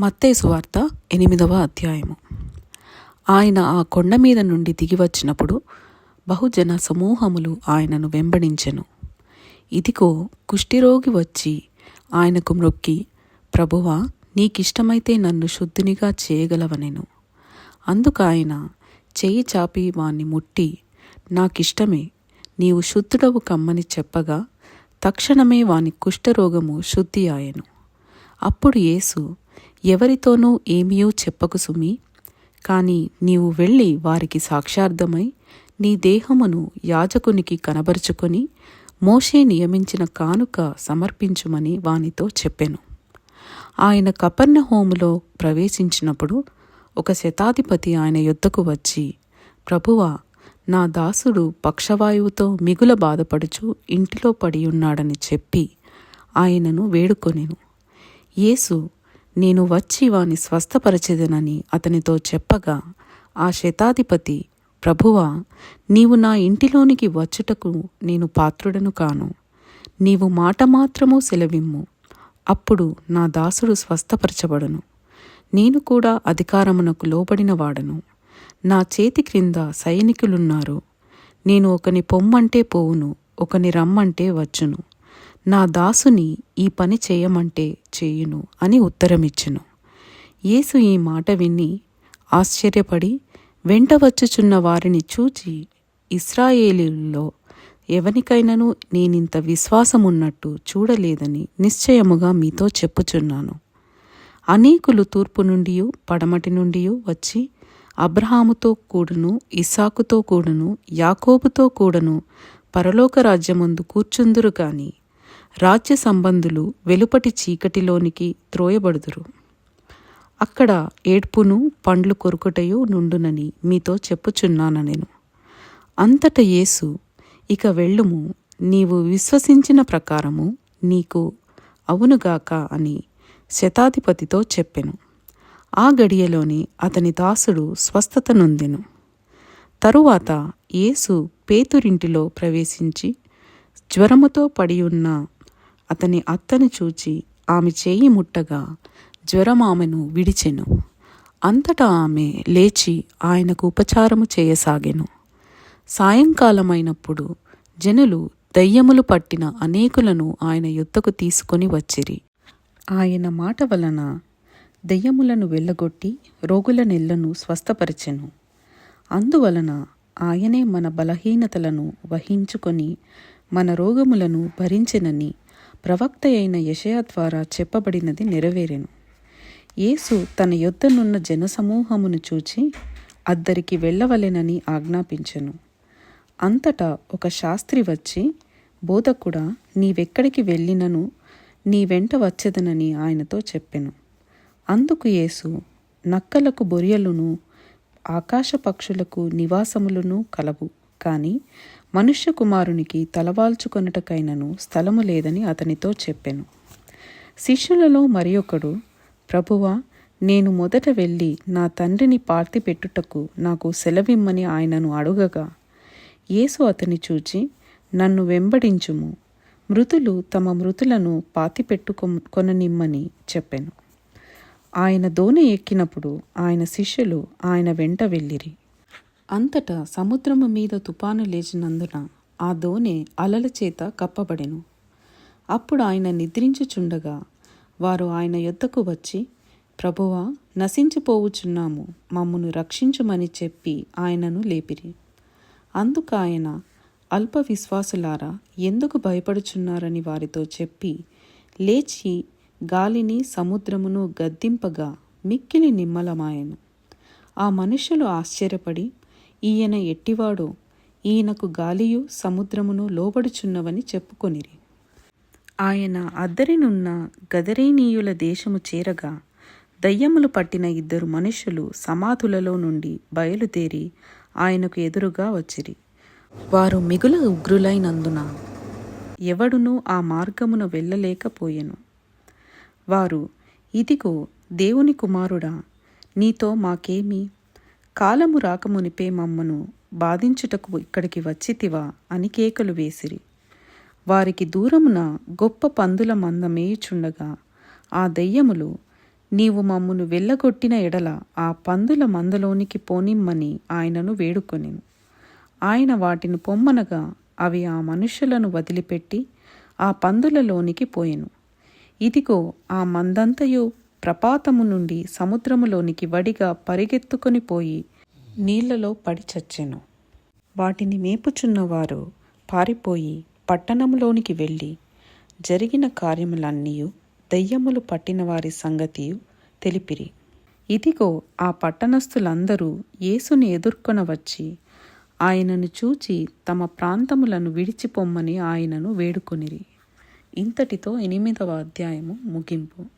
మత్తేసు వార్త ఎనిమిదవ అధ్యాయము. ఆయన ఆ కొండ మీద నుండి దిగి వచ్చినప్పుడు బహుజన సమూహములు ఆయనను వెంబడించెను. ఇదిగో కుష్ఠిరోగి వచ్చి ఆయనకు మ్రొక్కి ప్రభువా నీకిష్టమైతే నన్ను శుద్ధినిగా చేయగలవనెను. అందుకు ఆయన చెయ్యి చాపి వాణ్ణి ముట్టి నాకిష్టమే నీవు శుద్ధుడవు కమ్మని చెప్పగా తక్షణమే వాని కుష్ఠరోగము శుద్ధి ఆయను అప్పుడు యేసు ఎవరితోనూ ఏమీయూ చెప్పకు సుమి. కాని నీవు వెళ్ళి వారికి సాక్షార్థమై నీ దేహమును యాజకునికి కనబరుచుకొని మోషే నియమించిన కానుక సమర్పించుమని వానితో చెప్పెను. ఆయన కపర్ణహోములో ప్రవేశించినప్పుడు ఒక శతాధిపతి ఆయన యుద్ధకు వచ్చి ప్రభువా నా దాసుడు పక్షవాయువుతో మిగుల బాధపడుచు ఇంటిలో పడి ఉన్నాడని చెప్పి ఆయనను వేడుకొనెను. యేసు నేను వచ్చి వాని స్వస్థపరచెదనని అతనితో చెప్పగా ఆ శతాధిపతి ప్రభువా నీవు నా ఇంటిలోనికి వచ్చుటకు నేను పాత్రుడను కాను. నీవు మాట మాత్రము సెలవిమ్ము. అప్పుడు నా దాసుడు స్వస్థపరచబడును. నేను కూడా అధికారమునకు లోబడిన వాడను. నా చేతి క్రింద సైనికులున్నారు. నేను ఒకని పొమ్మంటే పోవును ఒకని రమ్మంటే వచ్చును. నా దాసుని ఈ పని చేయమంటే చేయును అని ఉత్తరమిచ్చును. యేసు ఈ మాట విని ఆశ్చర్యపడి వెంట వచ్చుచున్న వారిని చూచి ఇస్రాయేలీల్లో ఎవనికైనాను నేనింత విశ్వాసమున్నట్టు చూడలేదని నిశ్చయముగా మీతో చెప్పుచున్నాను. అనేకులు తూర్పు నుండి పడమటి నుండి వచ్చి అబ్రహాముతో కూడును ఇసాకుతో కూడును యాకోబుతో కూడను పరలోక రాజ్యమందు కూర్చుందురు కానీ రాజ్య సంబంధులు వెలుపటి చీకటిలోనికి త్రోయబడుదురు. అక్కడ ఏడ్పును పండ్లు కొరుకుటయు నుండునని మీతో చెప్పుచున్నాను నేను. అంతట యేసు ఇక వెళ్ళుము నీవు విశ్వసించిన ప్రకారము నీకు అవునుగాక అని శతాధిపతితో చెప్పెను. ఆ గడియలోని అతని దాసుడు స్వస్థత నొందెను. తరువాత యేసు పేతురింటిలో ప్రవేశించి జ్వరముతో పడి ఉన్న అతని అత్తను చూచి ఆమె చేయి ముట్టగా జ్వరం ఆమెను విడిచెను. అంతటా ఆమె లేచి ఆయనకు ఉపచారము చేయసాగెను. సాయంకాలమైనప్పుడు జనులు దయ్యములు పట్టిన అనేకులను ఆయన యుద్ధకు తీసుకొని వచ్చిరి. ఆయన మాట వలన దెయ్యములను వెళ్ళగొట్టి రోగుల నెల్లను స్వస్థపరిచెను. అందువలన ఆయనే మన బలహీనతలను వహించుకొని మన రోగములను భరించెనని ప్రవక్త అయిన యషయా ద్వారా చెప్పబడినది నెరవేరెను. యేసు తన యొద్దనున్న జనసమూహమును చూచి అద్దరికి వెళ్ళవలెనని ఆజ్ఞాపించెను. అంతటా ఒక శాస్త్రి వచ్చి బోధకుడా నీవెక్కడికి వెళ్ళినను? నీ వెంట వచ్చేదనని ఆయనతో చెప్పెను. అందుకు యేసు నక్కలకు బొరియలును ఆకాశ పక్షులకు నివాసములను కలవు. కానీ మనుష్య కుమారునికి తలవాల్చుకొనుటకైనను స్థలము లేదని అతనితో చెప్పెను. శిష్యులలో మరి ఒకడు ప్రభువా నేను మొదట వెళ్ళి నా తండ్రిని పార్తి పెట్టుటకు నాకు సెలవిమ్మని ఆయనను అడుగగా యేసు అతని చూచి నన్ను వెంబడించుము మృతులు తమ మృతులను పాతిపెట్టుకొ కొననిమ్మని చెప్పెను. ఆయన దోణి ఎక్కినప్పుడు ఆయన శిష్యులు ఆయన వెంట వెళ్ళిరి. అంతటా సముద్రము మీద తుపాను లేచినందున ఆ దోణి అలల చేత కప్పబడెను. అప్పుడు ఆయన నిద్రించుచుండగా వారు ఆయన యొద్దకు వచ్చి ప్రభువా నశించిపోవుచున్నాము మమ్మును రక్షించుమని చెప్పి ఆయనను లేపిరి. అందుకు ఆయన అల్ప విశ్వాసులారా ఎందుకు భయపడుచున్నారని వారితో చెప్పి లేచి గాలిని సముద్రమును గద్దింపగా మిక్కిలి నిమ్మలమాయను. ఆ మనుషులు ఆశ్చర్యపడి ఈయన ఎట్టివాడో ఈయనకు గాలియు సముద్రమును లోబడుచున్నవని చెప్పుకొనిరి. ఆయన అద్దరినున్న గదరేనీయుల దేశము చేరగా దయ్యములు పట్టిన ఇద్దరు మనుషులు సమాధులలో నుండి బయలుదేరి ఆయనకు ఎదురుగా వచ్చిరి. వారు మిగుల ఉగ్రులైనందున ఎవడునూ ఆ మార్గమున వెళ్ళలేకపోయెను. వారు ఇదిగో దేవుని కుమారుడా నీతో మాకేమి కాలము రాకమునిపే మమ్మను బాధించుటకు ఇక్కడికి వచ్చితివా అని కేకలు వేసిరి. వారికి దూరమున గొప్ప పందుల మంద మేయుచుండగా ఆ దెయ్యములు నీవు మమ్మును వెళ్ళగొట్టిన ఎడల ఆ పందుల మందలోనికి పోనిమ్మని ఆయనను వేడుకొనెను. ఆయన వాటిని పొమ్మనగా అవి ఆ మనుషులను వదిలిపెట్టి ఆ పందులలోనికి పోయెను. ఇదిగో ఆ మందంతయు ప్రపాతము నుండి సముద్రములోనికి వడిగా పరిగెత్తుకొని పోయి నీళ్ళలో పడి చచ్చెను. వాటిని మేపుచున్నవారు పారిపోయి పట్టణంలోనికి వెళ్ళి జరిగిన కార్యములన్నీయు దెయ్యములు పట్టిన వారి సంగతియు తెలిపిరి. ఇదిగో ఆ పట్టణస్థులందరూ యేసుని ఎదుర్కొన వచ్చి ఆయనను చూచి తమ ప్రాంతములను విడిచిపొమ్మని ఆయనను వేడుకొనిరి. ఇంతటితో ఎనిమిదవ అధ్యాయము ముగింపు.